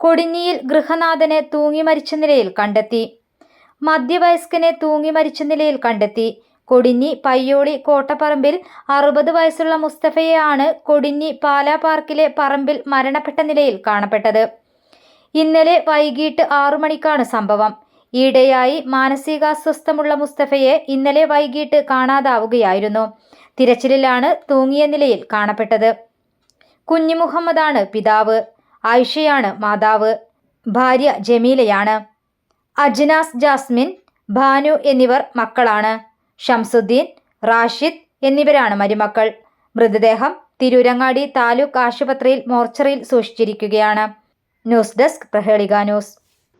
കൊടിഞ്ഞിയിൽ ഗൃഹനാഥനെ തൂങ്ങി മരിച്ച നിലയിൽ കണ്ടെത്തി. മധ്യവയസ്കനെ തൂങ്ങി മരിച്ച നിലയിൽ കണ്ടെത്തി. കൊടിഞ്ഞി പയ്യോളി കോട്ടപ്പറമ്പിൽ അറുപത് വയസ്സുള്ള മുസ്തഫയെയാണ് കൊടിഞ്ഞി പാലാ പാർക്കിലെ പറമ്പിൽ മരണപ്പെട്ട നിലയിൽ കാണപ്പെട്ടത്. ഇന്നലെ വൈകിട്ട് ആറു മണിക്കാണ് സംഭവം. ഈയിടെയായി മാനസികാസ്വസ്ഥമുള്ള മുസ്തഫയെ ഇന്നലെ വൈകിട്ട് കാണാതാവുകയായിരുന്നു. തിരച്ചിലിലാണ് തൂങ്ങിയ നിലയിൽ കാണപ്പെട്ടത്. കുഞ്ഞു മുഹമ്മദാണ് പിതാവ്. ആയിഷയാണ് മാതാവ്. ഭാര്യ ജമീലയാണ്. അജ്നാസ് ജാസ്മിൻ ഭാനു എന്നിവർ മക്കളാണ്. ഷംസുദ്ദീൻ റാഷിദ് എന്നിവരാണ് മരുമക്കൾ. മൃതദേഹം തിരൂരങ്ങാടി താലൂക്ക് ആശുപത്രിയിൽ മോർച്ചറിയിൽ സൂക്ഷിച്ചിരിക്കുകയാണ്. ന്യൂസ് ഡെസ്ക് പ്രഹേളിക ന്യൂസ്.